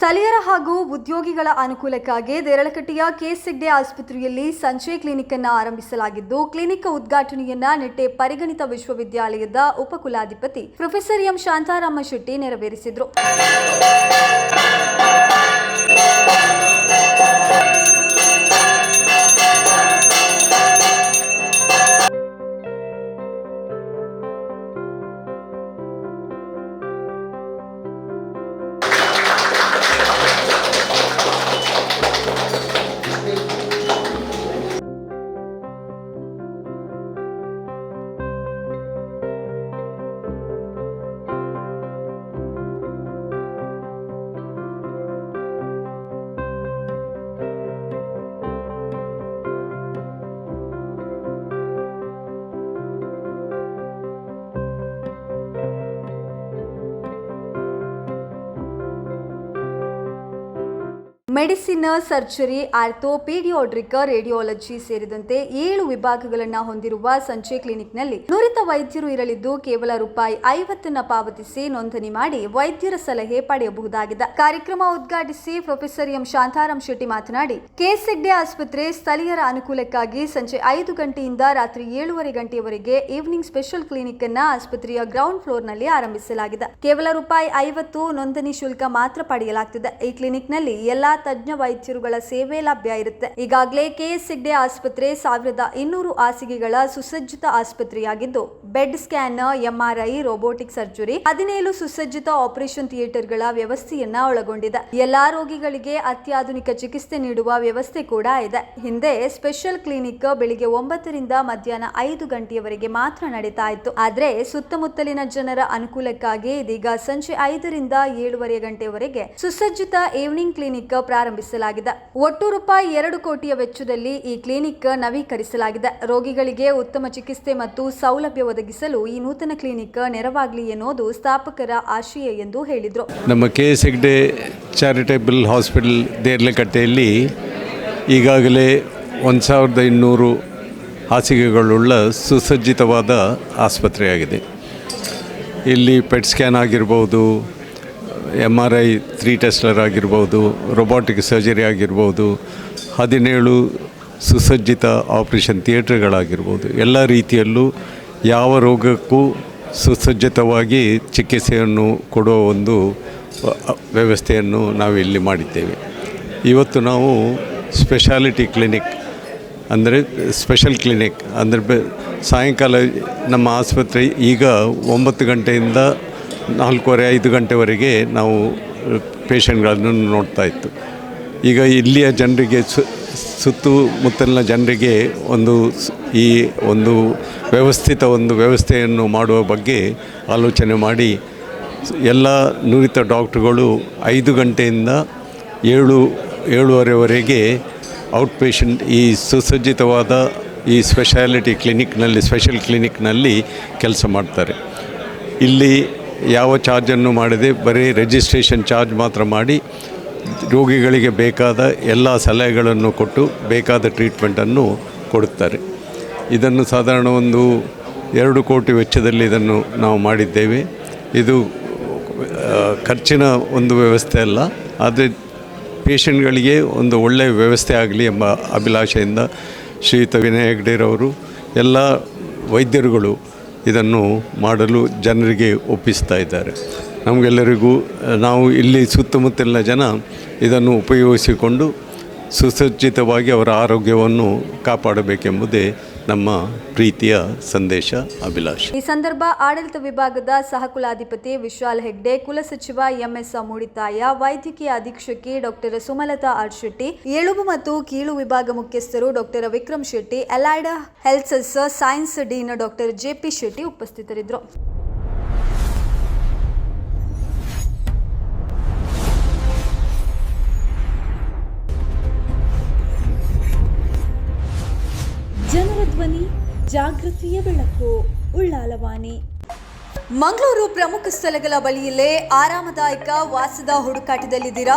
ಸ್ಥಳೀಯರ ಹಾಗೂ ಉದ್ಯೋಗಿಗಳ ಅನುಕೂಲಕ್ಕಾಗಿ ದೇರಳಕಟ್ಟೆಯ ಕೆಎಸ್ಎಗ್ಡೆ ಆಸ್ಪತ್ರೆಯಲ್ಲಿ ಸಂಜೆ ಕ್ಲಿನಿಕ್ ಅನ್ನು ಆರಂಭಿಸಲಾಗಿದ್ದು, ಕ್ಲಿನಿಕ್ ಉದ್ಘಾಟನೆಯನ್ನ ನೆಟ್ಟೆ ಪರಿಗಣಿತ ವಿಶ್ವವಿದ್ಯಾಲಯದ ಉಪಕುಲಾಧಿಪತಿ ಪ್ರೊಫೆಸರ್ ಎಂ ಶಾಂತಾರಾಮ ಶೆಟ್ಟಿ ನೆರವೇರಿಸಿದರು. Medicine surgery ortho paediatric radiology ಸೇರಿದಂತೆ ಏಳು ವಿಭಾಗಗಳನ್ನು ಹೊಂದಿರುವ ಸಂಜೆ ಕ್ಲಿನಿಕ್ನಲ್ಲಿ ನುರಿತ ವೈದ್ಯರು ಇರಲಿದ್ದು ಕೇವಲ ರೂಪಾಯಿ ಐವತ್ತನ್ನ ಪಾವತಿಸಿ ನೋಂದಣಿ ಮಾಡಿ ವೈದ್ಯರ ಸಲಹೆ ಪಡೆಯಬಹುದಾಗಿದೆ. ಕಾರ್ಯಕ್ರಮ ಉದ್ಘಾಟಿಸಿ ಪ್ರೊಫೆಸರ್ ಎಂ. ಶಾಂತಾರಾಮ್ ಶೆಟ್ಟಿ ಮಾತನಾಡಿ ಕೆಎಸ್ಎಗ್ಡೆ ಆಸ್ಪತ್ರೆ ಸ್ಥಳೀಯರ ಅನುಕೂಲಕ್ಕಾಗಿ ಸಂಜೆ ಐದು ಗಂಟೆಯಿಂದ ರಾತ್ರಿ ಏಳುವರೆ ಗಂಟೆಯವರೆಗೆ ಈವ್ನಿಂಗ್ ಸ್ಪೆಷಲ್ ಕ್ಲಿನಿಕ್ ಅನ್ನ ಆಸ್ಪತ್ರೆಯ ಗ್ರೌಂಡ್ ಫ್ಲೋರ್ನಲ್ಲಿ ಆರಂಭಿಸಲಾಗಿದೆ. ಕೇವಲ ರೂಪಾಯಿ ಐವತ್ತು ನೋಂದಣಿ ಶುಲ್ಕ ಮಾತ್ರ ಪಡೆಯಲಾಗ್ತಿದೆ. ಈ ಕ್ಲಿನಿಕ್ನಲ್ಲಿ ಎಲ್ಲಾ ತಜ್ಞ ವೈದ್ಯರುಗಳ ಸೇವೆ ಲಭ್ಯ ಇರುತ್ತೆ. ಈಗಾಗಲೇ ಕೆಎಸ್ ಸಿಗ್ಡೆ ಆಸ್ಪತ್ರೆ ಸಾವಿರದ ಇನ್ನೂರು ಹಾಸಿಗೆಗಳ ಸುಸಜ್ಜಿತ ಆಸ್ಪತ್ರೆಯಾಗಿದ್ದು PET scan MRI robotic surgery ಹದಿನೇಳು ಸುಸಜ್ಜಿತ ಆಪರೇಷನ್ ಥಿಯೇಟರ್ಗಳ ವ್ಯವಸ್ಥೆಯನ್ನ ಒಳಗೊಂಡಿದೆ. ಎಲ್ಲಾ ರೋಗಿಗಳಿಗೆ ಅತ್ಯಾಧುನಿಕ ಚಿಕಿತ್ಸೆ ನೀಡುವ ವ್ಯವಸ್ಥೆ ಕೂಡ ಇದೆ. ಹಿಂದೆ ಸ್ಪೆಷಲ್ ಕ್ಲಿನಿಕ್ ಬೆಳಿಗ್ಗೆ ಒಂಬತ್ತರಿಂದ ಮಧ್ಯಾಹ್ನ ಐದು ಗಂಟೆಯವರೆಗೆ ಮಾತ್ರ ನಡೀತಾ ಇತ್ತು. ಆದ್ರೆ ಸುತ್ತಮುತ್ತಲಿನ ಜನರ ಅನುಕೂಲಕ್ಕಾಗಿ ಇದೀಗ ಸಂಜೆ ಐದರಿಂದ ಏಳುವರೆ ಗಂಟೆವರೆಗೆ ಸುಸಜ್ಜಿತ ಈವ್ನಿಂಗ್ ಕ್ಲಿನಿಕ್ ಪ್ರಾರಂಭಿಸಲಾಗಿದೆ. ಒಟ್ಟು ರೂಪಾಯಿ ಎರಡು ಕೋಟಿಯ ವೆಚ್ಚದಲ್ಲಿ ಈ ಕ್ಲಿನಿಕ್ ನವೀಕರಿಸಲಾಗಿದೆ. ರೋಗಿಗಳಿಗೆ ಉತ್ತಮ ಚಿಕಿತ್ಸೆ ಮತ್ತು ಸೌಲಭ್ಯ ಒದಗಿಸಲು ಈ ನೂತನ ಕ್ಲಿನಿಕ್ ನೆರವಾಗಲಿ ಎನ್ನುವುದು ಸ್ಥಾಪಕರ ಆಶಯ ಎಂದು ಹೇಳಿದರು. ನಮ್ಮ K S Hegde charitable hospital ದೇರ್ಲೆಕಟ್ಟೆಯಲ್ಲಿ ಈಗಾಗಲೇ ಒಂದು ಸಾವಿರದ ಇನ್ನೂರು ಹಾಸಿಗೆಗಳುಳ್ಳ ಸುಸಜ್ಜಿತವಾದ ಆಸ್ಪತ್ರೆಯಾಗಿದೆ. ಇಲ್ಲಿ ಪೆಟ್ ಸ್ಕ್ಯಾನ್ ಆಗಿರ್ಬೋದು M R I three tesla ಆಗಿರ್ಬೋದು ರೊಬಾಟಿಕ್ ಸರ್ಜರಿ ಆಗಿರ್ಬೋದು, ಹದಿನೇಳು ಸುಸಜ್ಜಿತ ಆಪರೇಷನ್ ಥಿಯೇಟ್ರ್ಗಳಾಗಿರ್ಬೋದು ಎಲ್ಲ ರೀತಿಯಲ್ಲೂ ಯಾವ ರೋಗಕ್ಕೂ ಸುಸಜ್ಜಿತವಾಗಿ ಚಿಕಿತ್ಸೆಯನ್ನು ಕೊಡುವ ಒಂದು ವ್ಯವಸ್ಥೆಯನ್ನು ನಾವು ಇಲ್ಲಿ ಮಾಡಿದ್ದೇವೆ. ಇವತ್ತು ನಾವು ಸ್ಪೆಷಾಲಿಟಿ ಕ್ಲಿನಿಕ್ ಅಂದರೆ ಸ್ಪೆಷಲ್ ಕ್ಲಿನಿಕ್ ಅಂದರೆ ಬೆ, ಸಾಯಂಕಾಲ ನಮ್ಮ ಆಸ್ಪತ್ರೆ ಈಗ ಒಂಬತ್ತು ಗಂಟೆಯಿಂದ ನಾಲ್ಕೂವರೆ, ಐದು ಗಂಟೆವರೆಗೆ ನಾವು ಪೇಷಂಟ್ಗಳನ್ನು ನೋಡ್ತಾ ಇತ್ತು. ಈಗ ಇಲ್ಲಿಯ ಜನರಿಗೆ ಸುತ್ತಮುತ್ತಲಿನ ಜನರಿಗೆ ಒಂದು ಈ ಒಂದು ವ್ಯವಸ್ಥಿತ ಒಂದು ವ್ಯವಸ್ಥೆಯನ್ನು ಮಾಡುವ ಬಗ್ಗೆ ಆಲೋಚನೆ ಮಾಡಿ ಎಲ್ಲ ನುರಿತ ಡಾಕ್ಟ್ರುಗಳು ಐದು ಗಂಟೆಯಿಂದ ಏಳು, ಏಳುವರೆವರೆಗೆ ಔಟ್ ಪೇಷಂಟ್ ಈ ಸುಸಜ್ಜಿತವಾದ ಈ ಸ್ಪೆಷಾಲಿಟಿ ಕ್ಲಿನಿಕ್ನಲ್ಲಿ, ಸ್ಪೆಷಲ್ ಕ್ಲಿನಿಕ್ನಲ್ಲಿ ಕೆಲಸ ಮಾಡ್ತಾರೆ. ಇಲ್ಲಿ ಯಾವ ಚಾರ್ಜನ್ನು ಮಾಡದೆ ಬರೀ ರಿಜಿಸ್ಟ್ರೇಷನ್ ಚಾರ್ಜ್ ಮಾತ್ರ ಮಾಡಿ ರೋಗಿಗಳಿಗೆ ಬೇಕಾದ ಎಲ್ಲ ಸಲಹೆಗಳನ್ನು ಕೊಟ್ಟು ಬೇಕಾದ ಟ್ರೀಟ್ಮೆಂಟನ್ನು ಕೊಡುತ್ತಾರೆ. ಇದನ್ನು ಸಾಧಾರಣ ಒಂದು ಎರಡು ಕೋಟಿ ವೆಚ್ಚದಲ್ಲಿ ಇದನ್ನು ನಾವು ಮಾಡಿದ್ದೇವೆ. ಇದು ಖರ್ಚಿನ ಒಂದು ವ್ಯವಸ್ಥೆ ಅಲ್ಲ. ಆದರೆ ಪೇಷಂಟ್ಗಳಿಗೆ ಒಂದು ಒಳ್ಳೆಯ ವ್ಯವಸ್ಥೆ ಆಗಲಿ ಎಂಬ ಅಭಿಲಾಷೆಯಿಂದ ಶ್ರೀಯುತ ವಿನಯ್ ಹೆಗ್ಡೆರವರು, ಎಲ್ಲ ವೈದ್ಯರುಗಳು ಇದನ್ನು ಮಾಡಲು ಜನರಿಗೆ ಒಪ್ಪಿಸ್ತಾ ಇದ್ದಾರೆ. ನಮಗೆಲ್ಲರಿಗೂ, ನಾವು ಇಲ್ಲಿ ಸುತ್ತಮುತ್ತಲಿನ ಜನ ಇದನ್ನು ಉಪಯೋಗಿಸಿಕೊಂಡು ಸುಸಜ್ಜಿತವಾಗಿ ಅವರ ಆರೋಗ್ಯವನ್ನು ಕಾಪಾಡಬೇಕೆಂಬುದೇ ನಮ್ಮ ಪ್ರೀತಿಯ ಸಂದೇಶ, ಅಭಿಲಾಷ್. ಈ ಸಂದರ್ಭ ಆಡಳಿತ ವಿಭಾಗದ ಸಹಕುಲಾಧಿಪತಿ ವಿಶಾಲ್ ಹೆಗ್ಡೆ ಕುಲಸಚಿವ ಎಂಎಸ್ ಮೂಡಿತಾಯ ವೈದ್ಯಕೀಯ ಅಧೀಕ್ಷಕಿ ಡಾಕ್ಟರ್ ಸುಮಲತಾ ಆರ್ ಶೆಟ್ಟಿ ಎಳುಬು ಮತ್ತು ಕೀಳು ವಿಭಾಗ ಮುಖ್ಯಸ್ಥರು doctor Vikram Shetty, allied health science dean doctor JP Shetty ಉಪಸ್ಥಿತರಿದ್ದರು. ಜಾಗೃತಿಯ ಬೆಳಕು ಉಳ್ಳಾಲವಾನಿ ಮಂಗಳೂರು ಪ್ರಮುಖ ಸ್ಥಳಗಳ ಬಳಿಯಲ್ಲೇ ಆರಾಮದಾಯಕ ವಾಸದ ಹುಡುಕಾಟದಲ್ಲಿದ್ದೀರಾ?